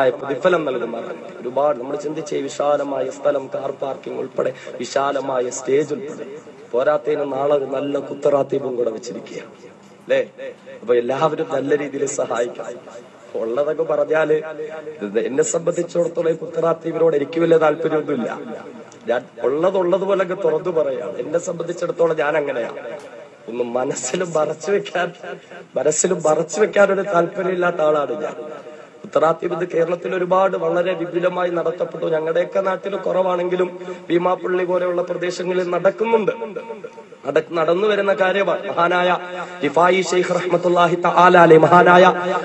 പ്രതിഫലം നൽകുമാറാണ്. ഒരുപാട് നമ്മൾ ചിന്തിച്ച വിശാലമായ സ്ഥലം കാർ പാർക്കിംഗ് ഉൾപ്പെടെ വിശാലമായ സ്റ്റേജ് ഉൾപ്പെടെ. പോരാത്തതിന് നാളെ ഒരു നല്ല കുത്തറാത്തീപും കൂടെ വെച്ചിരിക്കുക അല്ലേ? അപ്പൊ എല്ലാവരും നല്ല രീതിയിൽ സഹായിക്കാം ഉള്ളതൊക്കെ പറഞ്ഞാൽ എന്നെ സംബന്ധിച്ചിടത്തോളം കുത്തറാത്തീപിനോട് എനിക്ക് വലിയ താല്പര്യമൊന്നുമില്ല. ഞാൻ ഉള്ളതുള്ളതുപോലൊക്കെ തുറന്നു പറയാം എന്നെ സംബന്ധിച്ചിടത്തോളം ഞാൻ അങ്ങനെയാണ്. ഒന്ന് മനസ്സിലും മറച്ചു വെക്കാൻ മനസ്സിലും മറച്ചു വെക്കാൻ ഒരു താല്പര്യമില്ലാത്ത ആളാണ് ഞാൻ. ഉത്തരാത്തീപ് ഇത് കേരളത്തിൽ ഒരുപാട് വളരെ വിപുലമായി നടത്തപ്പെട്ടു. ഞങ്ങളുടെയൊക്കെ നാട്ടിൽ കുറവാണെങ്കിലും ഭീമാപ്പള്ളി പോലെയുള്ള പ്രദേശങ്ങളിൽ നടക്കുന്നുണ്ട്. നടന്നു വരുന്ന കാര്യമാണ്. മഹാനായ റിഫായി ഷെയ്ഖ് റഹ്മത്തുള്ളാഹി തആല അലൈഹി മഹാനായ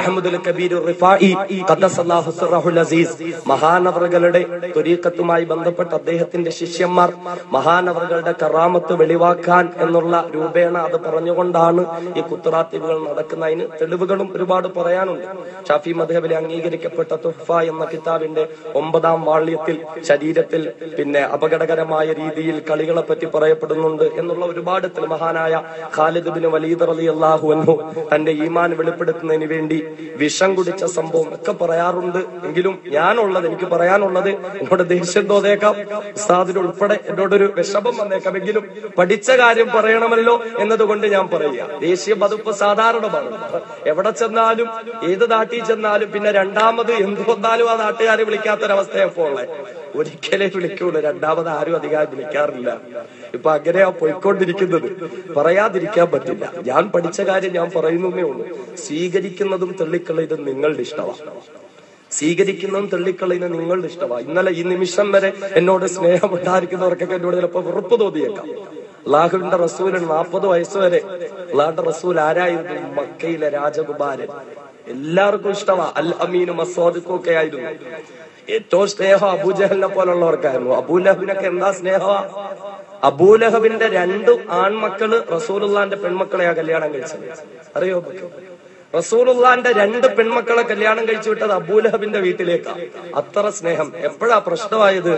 അഹമ്മദുൽ കബീർ റിഫായി ഖദ്ദസല്ലാഹു സിറഹുൽ അസീസ് മഹാനവറുകളുടെ തുരീഖത്തുമായി ബന്ധപ്പെട്ട അദ്ദേഹത്തിന്റെ ശിഷ്യന്മാർ മഹാനവറുകളുടെ കറാമത്ത് വെളിവാക്കാൻ എന്നുള്ള രൂപേണ അത് പറഞ്ഞുകൊണ്ടാണ് ഈ കുത്തറാത്തീവുകൾ നടക്കുന്നതിന് തെളിവുകളും ഒരുപാട് പറയാനുണ്ട്. ഷാഫി മധബിലെ അംഗീകരിക്കപ്പെട്ട തുഹ്ഫ എന്ന കിതാബിന്റെ ഒമ്പതാം വാള്യത്തിൽ ശരീരത്തിൽ പിന്നെ അപകടകരമായ രീതിയിൽ കളികളെ പറ്റി പറയപ്പെടുന്നുണ്ട് എന്നുള്ള ഒരുപാട് മഹാനായ ഖാലിദ് ബിൻ വലീദ് റലി അള്ളാഹു അൻഹു തന്റെ ഈമാൻ വെളിപ്പെടുത്തുന്നതിന് വേണ്ടി വിഷം കുടിച്ച സംഭവം ഒക്കെ പറയാറുണ്ട്. എങ്കിലും ഞാനുള്ളത് എനിക്ക് പറയാനുള്ളത് എന്നോട് ദേഷ്യം തോന്നേക്കാം. ഉസ്താദിന് ഉൾപ്പെടെ എന്നോടൊരു വിഷമം വന്നേക്കാം. എങ്കിലും പഠിച്ച കാര്യം പറയണമല്ലോ എന്നതുകൊണ്ട് ഞാൻ പറയുക. ദേഷ്യം അതിപ്പോ സാധാരണമാണ്. എവിടെ ചെന്നാലും ഏത് നാട്ടിൽ ചെന്നാലും പിന്നെ രണ്ടാമത് എന്ത് ആ നാട്ടുകാരെ വിളിക്കാത്തൊരവസ്ഥയെ ഉള്ളത് ഒരിക്കലേ വിളിക്കുള്ളൂ. രണ്ടാമത് ആരും അധികം വിളിക്കാറില്ല. ഇപ്പൊ അങ്ങനെയാ പോയിക്കൊണ്ടിരിക്കുന്നത്. പറയാതിരിക്കാൻ പറ്റില്ല. ഞാൻ പഠിച്ച കാര്യം ഞാൻ പറയുന്നേ ഉള്ളൂ. സ്വീകരിക്കുന്നതും തള്ളിക്കളയതും നിങ്ങളുടെ ഇഷ്ടമാണ് സ്വീകരിക്കുന്നതും തള്ളിക്കളയുന്നത് നിങ്ങളുടെ ഇഷ്ടമാണ് ഇന്നലെ ഈ നിമിഷം വരെ എന്നോട് സ്നേഹം ഉണ്ടായിരിക്കുന്നവർക്കൊക്കെ എന്നോട് ചിലപ്പോൾ വെറുപ്പ് തോന്നിയേക്കാം. അള്ളാഹുവിന്റെ റസൂലിന് നാൽപ്പത് വയസ്സ് വരെ. അള്ളാഹുന്റെ റസൂൽ ആരായിരുന്നു? മക്കയിലെ രാജകുമാരൻ. എല്ലാവർക്കും ഇഷ്ടമാ. അൽ അമീനും അസ്വാദിക്കും ഒക്കെ ആയിരുന്നു. ഏറ്റവും സ്നേഹം അബൂജഹലിനെ പോലുള്ളവർക്കായിരുന്നു. അബൂലഹബിനൊക്കെ എന്താ സ്നേഹമാ? അബൂലഹബിന്റെ രണ്ടു ആൺമക്കൾ റസൂലുള്ളാന്റെ പെൺമക്കളെയാ കല്യാണം കഴിച്ചത്. അറിയോ? റസൂലുള്ളാന്റെ രണ്ട് പെൺമക്കളെ കല്യാണം കഴിച്ചു വിട്ടത് അബൂലഹബിന്റെ വീട്ടിലേക്കാ. അത്ര സ്നേഹം. എപ്പോഴാ പ്രശ്നമായത്?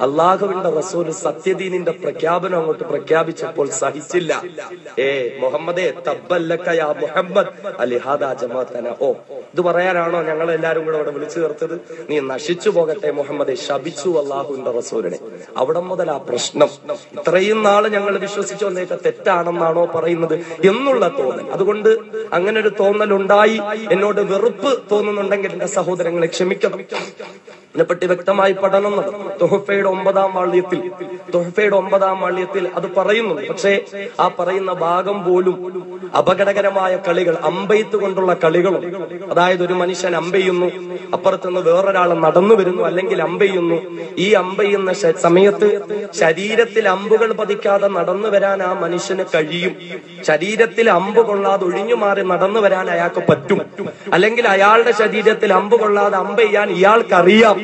അള്ളാഹുവിന്റെ റസൂൽ സത്യദീനിന്റെ പ്രഖ്യാപനം അങ്ങോട്ട് പ്രഖ്യാപിച്ചപ്പോൾ സഹിച്ചില്ല. ഏ മുഹമ്മദേ തബ്ബല്ലക്കയാ മുഹമ്മദ്. അലിഹാദാ ജമാഅത്തന. ഓ ഇത് പറയാനാണോ ഞങ്ങൾ എല്ലാരും കൂടെ അവിടെ വിളിച്ചു ചേർത്തത്? നീ നശിച്ചു പോകട്ടെ മുഹമ്മദെ ശബിച്ചു അള്ളാഹുവിന്റെ റസൂലിനെ. അവിടെ മുതൽ ആ പ്രശ്നം. ഇത്രയും നാൾ ഞങ്ങൾ വിശ്വസിച്ചു വന്നേക്ക തെറ്റാണെന്നാണോ പറയുന്നത് എന്നുള്ള തോന്നൽ. അതുകൊണ്ട് അങ്ങനെ ഒരു തോന്നൽ ഉണ്ടായി എന്നോട് വെറുപ്പ് തോന്നുന്നുണ്ടെങ്കിൽ എന്റെ സഹോദരങ്ങളെ ക്ഷമിക്കണം. ഇതിനെപ്പറ്റി വ്യക്തമായി പഠനം നടന്നു തൊഹഫയുടെ ഒമ്പതാം വാള്യത്തിൽ തൊഹഫയുടെ ഒമ്പതാം വാള്യത്തിൽ അത് പറയുന്നുണ്ട്. പക്ഷേ ആ പറയുന്ന ഭാഗം പോലും അപകടകരമായ കളികൾ അമ്പെയ്ത്ത് കൊണ്ടുള്ള കളികളും അതായത് ഒരു മനുഷ്യൻ അമ്പെയ്യുന്നു അപ്പുറത്തുനിന്ന് വേറൊരാൾ നടന്നു വരുന്നു അല്ലെങ്കിൽ അമ്പെയ്യുന്നു. ഈ അമ്പെയ്യുന്ന സമയത്ത് ശരീരത്തിൽ അമ്പുകൾ പതിക്കാതെ നടന്നു വരാൻ ആ മനുഷ്യന് കഴിയും. ശരീരത്തിൽ അമ്പ് കൊള്ളാതെ ഒഴിഞ്ഞു മാറി നടന്നു വരാൻ അയാൾക്ക് പറ്റും. അല്ലെങ്കിൽ അയാളുടെ ശരീരത്തിൽ അമ്പ് കൊള്ളാതെ അമ്പ് ചെയ്യാൻ ഇയാൾക്കറിയാം.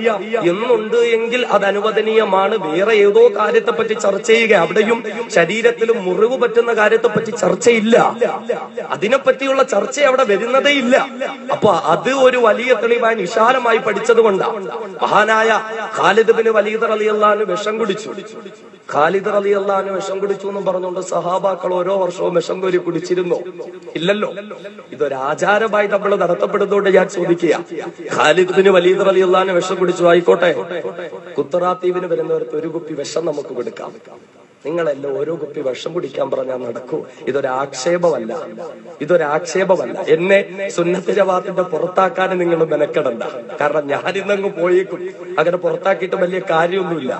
എന്നുണ്ട് എങ്കിൽ അത് അനുവദനീയമാണ്. വേറെ ഏതോ കാര്യത്തെ പറ്റി ചർച്ച ചെയ്യുക. അവിടെയും ശരീരത്തിൽ മുറിവ് പറ്റുന്ന കാര്യത്തെ പറ്റി ചർച്ചയില്ല. അതിനെപ്പറ്റിയുള്ള ചർച്ച അവിടെ വരുന്നതേ ഇല്ല. അപ്പൊ അത് ഒരു വലിയ തെളിവായി വിശാലമായി പഠിച്ചത് കൊണ്ടാണ് മഹാനായ ഖാലിദ് ബിൻ വലീദ് അലി അള്ളഹാന് വിഷം കുടിച്ചു. ഖാലിദ് അലി വിഷം കുടിച്ചു എന്ന് പറഞ്ഞുകൊണ്ട് സഹാബാക്കൾ ഓരോ വർഷവും വിഷം കോരി കുടിച്ചിരുന്നു. ഇല്ലല്ലോ. ഇതൊരു ആചാരമായി നമ്മൾ നടത്തപ്പെടുന്നതുകൊണ്ട് ഞാൻ ചോദിക്കുക ഖാലിദ് ബിൻ വലീദ് അലി അള്ളഹാന് വിഷം കുടിച്ചു ആയിക്കോട്ടെ കുത്തറാത്തീവിന് വരുന്നവർക്ക് ഒരു കുപ്പി വിഷം നമുക്ക് കൊടുക്കാം. നിങ്ങളെല്ലാം ഓരോ കുപ്പി വിഷം കുടിക്കാൻ പറഞ്ഞാൽ നടക്കൂ. ഇതൊരാക്ഷേപമല്ല ഇതൊരാക്ഷേപമല്ല എന്നെ സുന്നത്ത് പുറത്താക്കാൻ നിങ്ങൾ മെനക്കെടണ്ട. കാരണം ഞാൻ ഇന്നങ്ങ് പോയേക്കും. അങ്ങനെ പുറത്താക്കിയിട്ട് വലിയ കാര്യമൊന്നുമില്ല.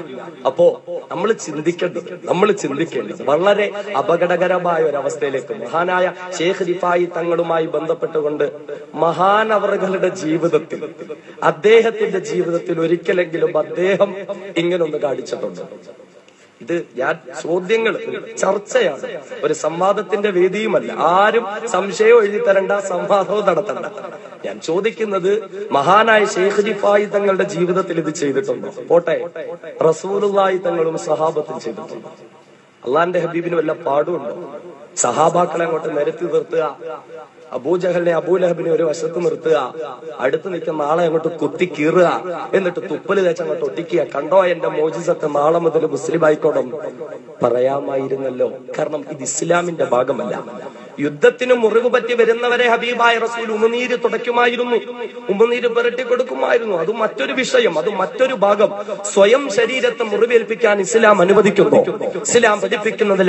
അപ്പോ നമ്മൾ ചിന്തിക്കേണ്ടത് നമ്മൾ ചിന്തിക്കേണ്ടത് വളരെ അപകടകരമായ ഒരു അവസ്ഥയിലേക്ക് മഹാനായ ഷേഖ് റിഫായി തങ്ങളുമായി ബന്ധപ്പെട്ടുകൊണ്ട് മഹാനവറുകളുടെ ജീവിതത്തിൽ അദ്ദേഹത്തിന്റെ ജീവിതത്തിൽ ഒരിക്കലെങ്കിലും അദ്ദേഹം ഇങ്ങനൊന്ന് കാണിച്ചിട്ടുണ്ട്. ഇത് ഞാൻ ചോദ്യങ്ങൾ ചർച്ചയാണ്. ഒരു സംവാദത്തിന്റെ വേദിയുമല്ല. ആരും സംശയം എഴുതി തരണ്ട സംവാദവും നടത്തണ്ട. ഞാൻ ചോദിക്കുന്നത് മഹാനായ ഷെയ്ഖ് ജിഫായി തങ്ങളുടെ ജീവിതത്തിൽ ഇത് ചെയ്തിട്ടുണ്ടോ? പോട്ടെ. റസൂലുള്ളാഹി തങ്ങളും സഹാബത്തിൽ ചെയ്തിട്ടുണ്ടോ. അള്ളാന്റെ ഹബീബിന് വല്ല പാടുണ്ടോ? സഹാബാക്കളെ അങ്ങോട്ട് നിരത്തി നിർത്തുക. അബൂജഹലിനെ അബൂലഹബിനെ ഒരു വശത്ത് നിർത്തുക അടുത്ത് നിൽക്കുന്ന ആളെ അങ്ങോട്ട് കുത്തി കീറുക എന്നിട്ട് തുപ്പൽ തേച്ച് അങ്ങോട്ട് ഒട്ടിക്കുക. കണ്ടോ എന്റെ മോജിസത്ത് നാളെ മുതൽ മുസ്ലിം ആയിക്കോടും പറയാമായിരുന്നല്ലോ. കാരണം ഇത് ഇസ്ലാമിന്റെ ഭാഗമല്ല. യുദ്ധത്തിന് മുറിവ് പറ്റി വരുന്നവരെ ഹബീബായ റസൂൽ ഉമനീര് തുടയ്ക്കുമായിരുന്നു. ഉമനീര് പുരട്ടി കൊടുക്കുമായിരുന്നു. അത് മറ്റൊരു വിഷയം അത് മറ്റൊരു ഭാഗം. സ്വയം ശരീരത്തെ മുറിവേൽപ്പിക്കാൻ ഇസ്ലാം അനുവദിക്കുന്നു. ഇസ്ലാം പഠിപ്പിക്കുന്നത്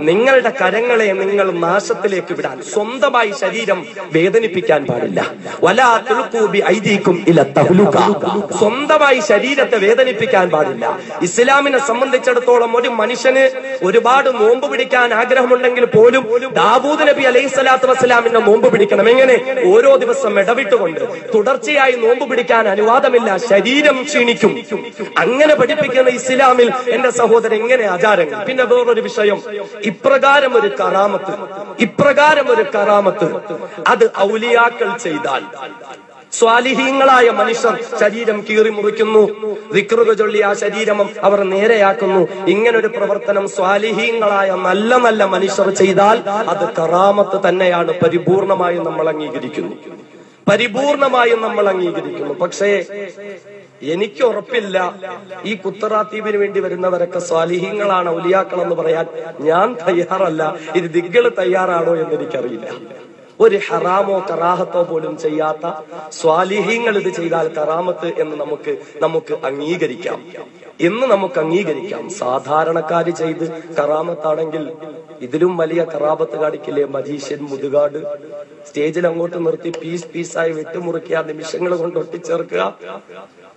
നിങ്ങളുടെ കരങ്ങളെ നിങ്ങൾ നാശത്തിലേക്ക് വിടാൻ സ്വന്തമായി ശരീരം വേദനിപ്പിക്കാൻ പാടില്ല. വലാ ബി ഐദീകും ഇല തഹുലുക സ്വന്തമായി ശരീരത്തെ വേദനിപ്പിക്കാൻ പാടില്ല. ഇസ്ലാമിനെ സംബന്ധിച്ചിടത്തോളം ഒരു മനുഷ്യന് ഒരുപാട് നോമ്പ് പിടിക്കാൻ ആഗ്രഹമുണ്ടെങ്കിൽ പോലും ദാവൂദ് നബി അലൈഹി സ്വലാത്തു വസ്സലാമിന്റെ നോമ്പ് പിടിക്കണം. എങ്ങനെ? ഓരോ ദിവസം ഇടവിട്ടുകൊണ്ട്. തുടർച്ചയായി നോമ്പ് പിടിക്കാൻ അനുവാദമില്ല. ശരീരം ക്ഷീണിക്കും. അങ്ങനെ പഠിപ്പിക്കുന്ന ഇസ്ലാമിൽ എന്റെ സഹോദരൻ എങ്ങനെ ആചാരങ്ങൾ. പിന്നെ വേറൊരു വിഷയം. ഇപ്രകാരം ഒരു കറാമത്ത്. ഇപ്രകാരം ഒരു കറാമത്ത്. അത് ഔലിയാക്കൾ ചെയ്താൽ. സ്വാലിഹീങ്ങളായ മനുഷ്യർ ശരീരം കീറി മുറിക്കുന്നു. വിക്രുത ചൊല്ലി ആ ശരീരം അവർ നേരെയാക്കുന്നു. ഇങ്ങനൊരു പ്രവർത്തനം സ്വാലിഹീങ്ങളായ നല്ല നല്ല മനുഷ്യർ ചെയ്താൽ അത് കറാമത്ത് തന്നെയാണ്. പരിപൂർണമായും നമ്മൾ അംഗീകരിക്കുന്നു. പരിപൂർണമായും നമ്മൾ അംഗീകരിക്കുന്നു. പക്ഷേ എനിക്ക് ഉറപ്പില്ല. ഈ കുത്തറാത്തീപിന് വേണ്ടി വരുന്നവരൊക്കെ സ്വാലിഹീങ്ങളാണ്. ഔലിയാക്കൾ എന്ന് പറയാൻ ഞാൻ തയ്യാറല്ല. ഇത് ദിഗ്ഗൾ തയ്യാറാണോ എന്ന് എനിക്കറിയില്ല. ഒരു ഹറാമോ കറാഹത്തോ പോലും ചെയ്യാത്ത സ്വാലിഹീങ്ങൾ ഇത് ചെയ്താൽ കറാമത്ത് എന്ന് നമുക്ക് നമുക്ക് അംഗീകരിക്കാം. എന്ന് നമുക്ക് അംഗീകരിക്കാം. സാധാരണക്കാര് ചെയ്ത് കറാമത്താണെങ്കിൽ ഇതിലും വലിയ കറാപത്ത് കാണിക്കില്ലേ? മജീഷ്യൻ മുതുകാട്. സ്റ്റേജിൽ അങ്ങോട്ട് നിർത്തി പീസ് പീസായി വെട്ടുമുറുക്കിയ നിമിഷങ്ങൾ കൊണ്ട് ഒട്ടിച്ചേർക്കുക.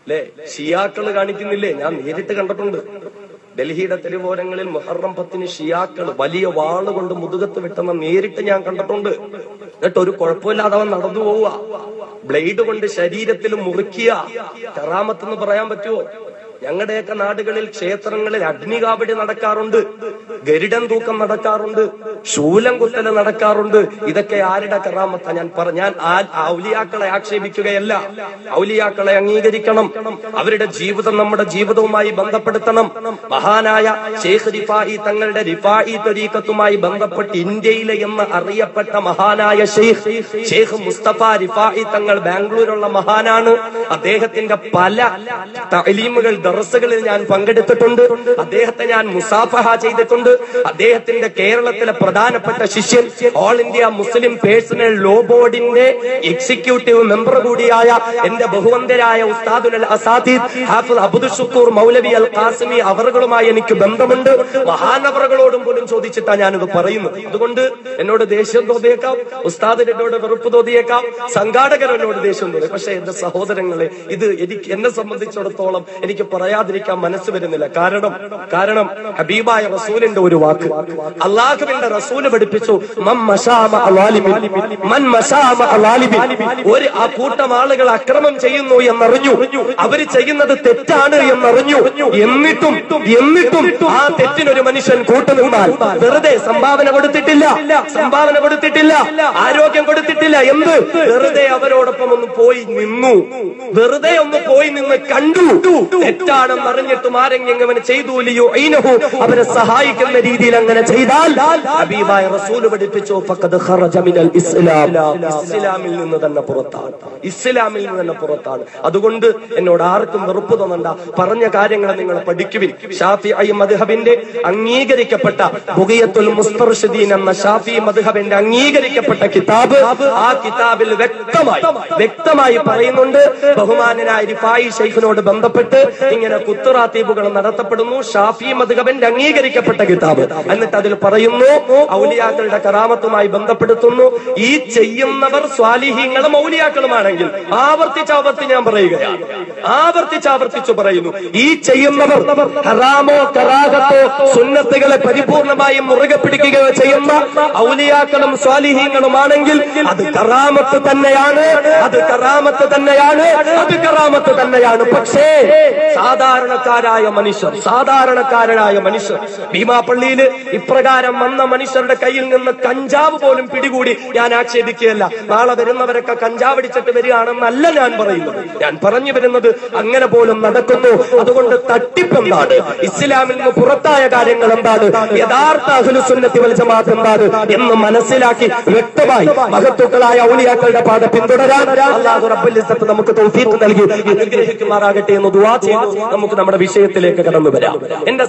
അല്ലെ ഷിയാക്കൾ കാണിക്കുന്നില്ലേ? ഞാൻ നേരിട്ട് കണ്ടിട്ടുണ്ട്. ഡൽഹിയുടെ തെരുവോരങ്ങളിൽ മുഹറം പത്തിന് ഷിയാക്കൾ വലിയ വാൾ കൊണ്ട് മുതുകത്ത് വെട്ടുന്ന നേരിട്ട് ഞാൻ കണ്ടിട്ടുണ്ട്. എന്നിട്ട് ഒരു കുഴപ്പമില്ലാതെ അവൻ നടന്നു പോവുക. ബ്ലേഡ് കൊണ്ട് ശരീരത്തിൽ മുറുക്കിയ കറാമത്ത് എന്ന് പറയാൻ പറ്റുമോ ഞങ്ങളുടെയൊക്കെ നാടുകളിൽ ക്ഷേത്രങ്ങളിൽ അഗ്നികാവടി നടക്കാറുണ്ട് ഗരുഡൻ തൂക്കം നടക്കാറുണ്ട് ശൂലം കുത്തൽ നടക്കാറുണ്ട്. ഇതൊക്കെ ആരുടെ കറാമത്ത? ഞാൻ പറ ഞാൻ ഔലിയാക്കളെ ആക്ഷേപിക്കുകയല്ല. ഔലിയാക്കളെ അംഗീകരിക്കണം. അവരുടെ ജീവിതം നമ്മുടെ ജീവിതവുമായി ബന്ധപ്പെടുത്തണം. മഹാനായ ഷെയ്ഖ് റിഫാഹി തങ്ങളുടെ റിഫാഹി തൊരീക്കത്തുമായി ബന്ധപ്പെട്ട് ഇന്ത്യയിലെ എന്ന് അറിയപ്പെട്ട മഹാനായ ഷെയ്ഖ് ഷെയ്ഖ് മുസ്തഫ റിഫാഹി തങ്ങൾ ബാംഗ്ലൂരുള്ള മഹാനാണ്. അദ്ദേഹത്തിന്റെ പല തലീമുകൾ ദറസുകളിൽ ഞാൻ പങ്കെടുത്തിട്ടുണ്ട്. അദ്ദേഹത്തെ ഞാൻ മുസാഫഹ ചെയ്തിട്ടുണ്ട്. അദ്ദേഹത്തിന്റെ കേരളത്തിലെ പ്രധാനപ്പെട്ട ശിഷ്യൻ all India Muslim personal law ബോർഡിന്റെ എക്സിക്യൂട്ടീവ് മെമ്പർ കൂടിയായ എന്റെ ബഹുവന്തരായ ഉസ്താദുൽ അബ്ദുൽ ഷുക്കൂർ മൗലവി അൽ ഖാസിമി അവറുകളുമായി എനിക്ക് ബന്ധമുണ്ട്. മഹാനവറുകളോടും പോലും ചോദിച്ചിട്ടാണ് ഞാനിത് പറയുന്നത്. അതുകൊണ്ട് എന്നോട് ദേഷ്യം തോന്നിയേക്കാം ഉസ്താദിന് എന്നോട് വെറുപ്പ് തോന്നിയേക്കാം സംഘാടകർ എന്നോട് ദേഷ്യം തോന്നി പക്ഷെ എന്റെ സഹോദരങ്ങളെ ഇത് എനിക്ക് എന്നെ സംബന്ധിച്ചിടത്തോളം എനിക്ക് പറയാതിരിക്കാൻ മനസ്സ് വരുന്നില്ല. കാരണം കാരണം ഹബീബായ റസൂലിന്റെ ഒരു വാക്ക്. അള്ളാഹുവിന്റെ റസൂൽ പഠിപ്പിച്ചു. ഒരു ആ കൂട്ടം ആളുകൾ അക്രമം ചെയ്യുന്നു എന്നറിഞ്ഞു. അവർ ചെയ്യുന്നത് തെറ്റാണ് എന്നറിഞ്ഞു. എന്നിട്ടും എന്നിട്ടും ആ തെറ്റിനൊരു മനുഷ്യൻ കൂട്ടുനിന്നാൽ വെറുതെ സംഭാവന കൊടുത്തിട്ടില്ല. സംഭാവന കൊടുത്തിട്ടില്ല. ആരോഗ്യം കൊടുത്തിട്ടില്ല. എന്ത്? വെറുതെ അവരോടൊപ്പം ഒന്ന് പോയി നിന്നു. വെറുതെ ഒന്ന് പോയി നിന്ന് കണ്ടു. തെറ്റാണെന്ന് അറിഞ്ഞിട്ടും ആരെങ്കിലും അവന് ചെയ്തു ലിയോ ഐനഹു അവനെ സഹായിക്കുന്ന രീതിയിൽ അങ്ങനെ ചെയ്താൽ ഹബീബായ റസൂൽ പഠിപ്പിച്ചു ഫഖദ് മിനൽ ഇസ്ലാം. ഇസ്ലാമിൽ നിന്ന് തന്നെ പുറത്താണ്. ഇസ്ലാമിൽ നിന്ന് തന്നെ പുറത്താണ്. അതുകൊണ്ട് എന്നോട് ആർക്കും വെറുപ്പ് തോന്നണ്ട. പറഞ്ഞ കാര്യങ്ങൾ നിങ്ങൾ പഠിക്കുവിൻ. ഷാഫി ഐ മദ്ഹബിന്റെ അംഗീകരിക്കപ്പെട്ട ബുഗിയത്തുൽ മുസ്തർഷിദീൻ എന്ന ഷാഫി മദ്ഹബിന്റെ അംഗീകരിക്കപ്പെട്ട കിതാബ് ആ കിതാബിൽ വ്യക്തമായി വ്യക്തമായി പറയുന്നുണ്ട്. ബഹുമാനനായ റിഫായി ഷെയ്ഖിനോട് ബന്ധപ്പെട്ട് ഇങ്ങനെ കുത്തുറാത്തീബുകൾ നടത്തപ്പെടുന്നു. ഷാഫി മധുകബന്റെ അംഗീകരിക്കപ്പെട്ട കിതാബ്. എന്നിട്ട് അതിൽ പറയുന്നു ഔലിയാക്കളുടെ കറാമത്തുമായി ബന്ധപ്പെടുത്തുന്നു. ഈ ചെയ്യുന്നവർ സ്വാലിഹീങ്ങളും ഔലിയാക്കളുമാണെങ്കിൽ ആവർത്തിച്ച് ആവർത്തി ഞാൻ പറയുകയാണ്. ആവർത്തിച്ച് ആവർത്തിച്ചു പറയുന്നു. ഈ ചെയ്യുന്നവർ ഹറാമോ കറാഹത്തോ സുന്നത്തുകളെ പരിപൂർണമായും മുറുകെ പിടിക്കുകയോ ചെയ്യുന്ന ഔലിയാക്കളും സ്വാലിഹീങ്ങളും ആണെങ്കിൽ അത് കറാമത്ത് തന്നെയാണ്. അത് കറാമത്ത് തന്നെയാണ്. അത് കറാമത്ത് തന്നെയാണ്. പക്ഷേ സാധാരണക്കാരായ മനുഷ്യർ സാധാരണക്കാരനായ മനുഷ്യർ. ഭീമാപ്പള്ളിയിൽ ഇപ്രകാരം വന്ന മനുഷ്യരുടെ കയ്യിൽ നിന്ന് കഞ്ചാവ് പോലും പിടികൂടി ഞാൻ ആക്ഷേപിക്കുകയല്ല. നാളെ വരുന്നവരൊക്കെ കഞ്ചാവ് അടിച്ചിട്ട് വരികയാണെന്നല്ല ഞാൻ പറയുന്നത്. ഞാൻ പറഞ്ഞു വരുന്നത് അങ്ങനെ പോലും നടക്കുന്നു. അതുകൊണ്ട് തട്ടിപ്പ് എന്താണ്? ഇസ്ലാമിൽ നിന്ന് പുറത്തായ കാര്യങ്ങൾ എന്താണ്? യഥാർത്ഥ അഹ്ലുസുന്നത്തി വൽ ജമാഅത്ത് എന്താണ്? എന്ന് മനസ്സിലാക്കി വ്യക്തമായി മഹത്തുക്കളായ ഔലിയാക്കളുടെ പാത പിന്തുടരാൻ നമുക്ക് തൗഫീഖ് നൽകി അനുഗ്രഹിക്കുമാറാകട്ടെ എന്ന് ദുവാ ചെയ്തു നമുക്ക് നമ്മുടെ വിഷയത്തിലേക്ക് കടന്നു വരാം എന്റെ